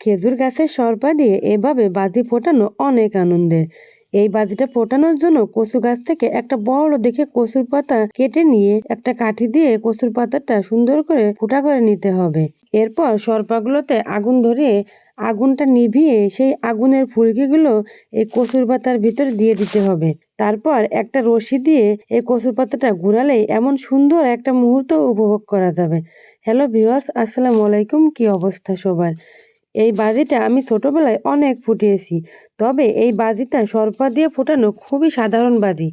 খেজুর গাছের সরপা দিয়ে এভাবে বাজি ফোটানো অনেক আনন্দের। এই বাজিটা ফোটানোর জন্য কচু গাছ থেকে একটা বড় দেখে কচুর পাতা কেটে নিয়ে একটা কাঠি দিয়ে কচুর পাতাটা সুন্দর করে ফুটা করে নিতে হবে। এরপর সরপাগুলোতে আগুন ধরিয়ে আগুনটা নিভিয়ে সেই আগুনের ফুলকিগুলো এই কচুর পাতার ভিতরে দিয়ে দিতে হবে। তারপর একটা রশি দিয়ে এই কচুর পাতাটা ঘুরালেই এমন সুন্দর একটা মুহূর্ত উপভোগ করা যাবে। হ্যালো ভিউয়ার্স, আসসালামু আলাইকুম। কি অবস্থা সবার? এই বাজিটা আমি ছোটবেলায় অনেক ফুটিয়েছি। তবে এই বাজিটা সরপা দিয়ে ফোটানো খুবই সাধারণ বাজি।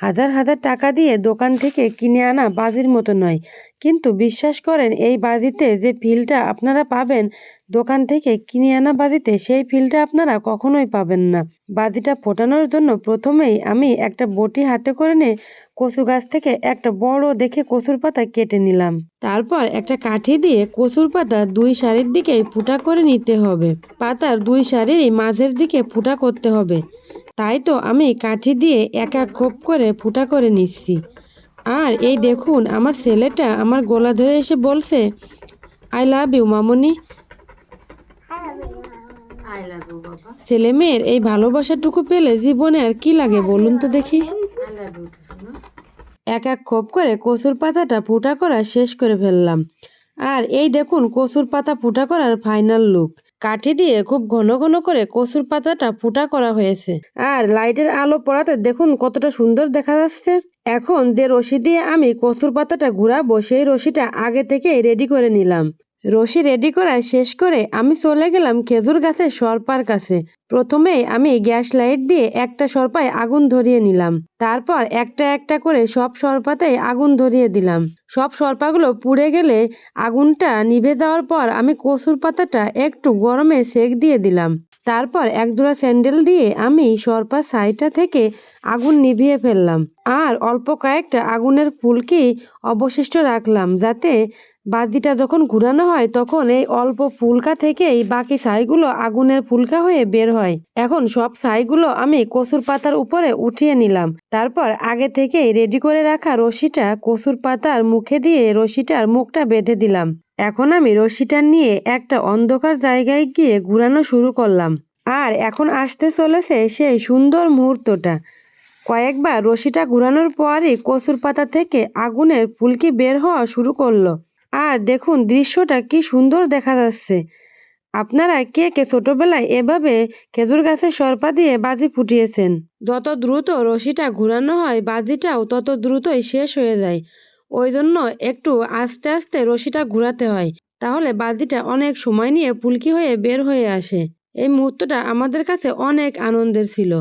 হাজার হাজার টাকা দিয়ে দোকান থেকে কিনে আনা বাজির মতো নয়। কিন্তু বিশ্বাস করেন, এই বাজিতে যে ফিলটা আপনারা পাবেন, দোকান থেকে কিনে আনা বাজিতে সেই ফিলটা আপনারা কখনোই পাবেন না। বাজিটা ফোটানোর জন্য প্রথমেই আমি একটা বটি হাতে করে নিয়ে কচু গাছ থেকে একটা বড় দেখে কচুর পাতা কেটে নিলাম। তারপর একটা কাঠি দিয়ে কচুর পাতা দুই সারির দিকে ফুটা করে নিতে হবে। পাতার দুই সারিরই মাঝের দিকে ফুটা করতে হবে। তাই তো আমি কাঠি দিয়ে এক এক খোপ করে ফুটা করে নিচ্ছি। আর এই দেখুন আমার ছেলেটা আমার গলা ধরে এসে বলছে আই লাভ ইউ মামনি। ছেলে মেয়ের এই ভালোবাসাটুকু পেলে জীবনে আর কি লাগে বলুন তো দেখি। এক এক খোপ করে কচুর পাতাটা ফুটা করা শেষ করে ফেললাম। আর এই দেখুন কচুর পাতা ফুটা করার ফাইনাল লুক কাঠি দিয়ে খুব ঘন ঘন করে কচুর পাতাটা ফুটা করা হয়েছে। আর লাইটের আলো পড়াতে দেখুন কতটা সুন্দর দেখা যাচ্ছে। এখন যে রশি দিয়ে আমি কচুর পাতাটা ঘুরাবো, সেই রশিটা আগে থেকে রেডি করে নিলাম। রশি রেডি করা শেষ করে আমি চলে গেলাম খেজুর গাছে সরপার কাছে। প্রথমে আমি গ্যাস লাইট দিয়ে একটা সরপায় আগুন ধরিয়ে নিলাম। তারপর একটা একটা করে সব সরপাতেই আগুন ধরিয়ে দিলাম। সব সরপাগুলো পুড়ে গেলে আগুনটা নিভে দেওয়ার পর আমি কচুর পাতাটা একটু গরমে সেঁক দিয়ে দিলাম। তারপর এক জোড়া স্যান্ডেল দিয়ে আমি সরপা সাইডটা থেকে আগুন নিভিয়ে ফেললাম। আর অল্প কয়েকটা আগুনের ফুলকি অবশিষ্ট রাখলাম যাতে বাজিটা যখন ঘুরানো হয় তখন এই অল্প ফুলকা থেকেই বাকি ছাইগুলো আগুনের ফুলকা হয়ে বের হয়। এখন সব ছাইগুলো আমি কচুর পাতার উপরে উঠিয়ে নিলাম। তারপর আগে থেকেই রেডি করে রাখা রশিটা কচুর পাতার মুখে দিয়ে রশিটার মুখটা বেঁধে দিলাম। এখন আমি রশিটা নিয়ে একটা অন্ধকার জায়গায় গিয়ে ঘুরানো শুরু করলাম। আর এখন আসতে চলেছে সেই সুন্দর মুহূর্তটা। কয়েকবার রশিটা ঘুরানোর পরই কচুর পাতা থেকে আগুনের ফুলকি বের হওয়া শুরু করল। আর দেখুন দৃশ্যটা কি সুন্দর দেখা যাচ্ছে। আপনারা কে কে ছোটবেলায় এভাবে খেজুর গাছের সরপা দিয়ে বাজি ফুটিয়েছেন? যত দ্রুত রশিটা ঘুরানো হয়, বাজিটাও তত দ্রুতই শেষ হয়ে যায়। ওই জন্য একটু আস্তে আস্তে রশিটা ঘুরাতে হয়। তাহলে বাজিটা অনেক সময় নিয়ে পুলকি হয়ে বের হয়ে আসে। এই মুহূর্তটা আমাদের কাছে অনেক আনন্দের ছিল।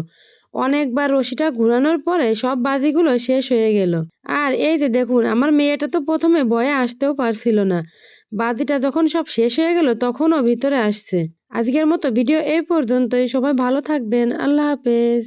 অনেকবার রশিটা ঘুরানোর পরে সব বাজিগুলো শেষ হয়ে গেল। আর এই যে দেখুন, আমার মেয়েটা তো প্রথমে ভয়ে আসতেও পারছিল না। বাজিটা যখন সব শেষ হয়ে গেল, তখনও ভিতরে আসছে। আজকের মতো ভিডিও এই পর্যন্তই। সবাই ভালো থাকবেন। আল্লাহ হাফেজ।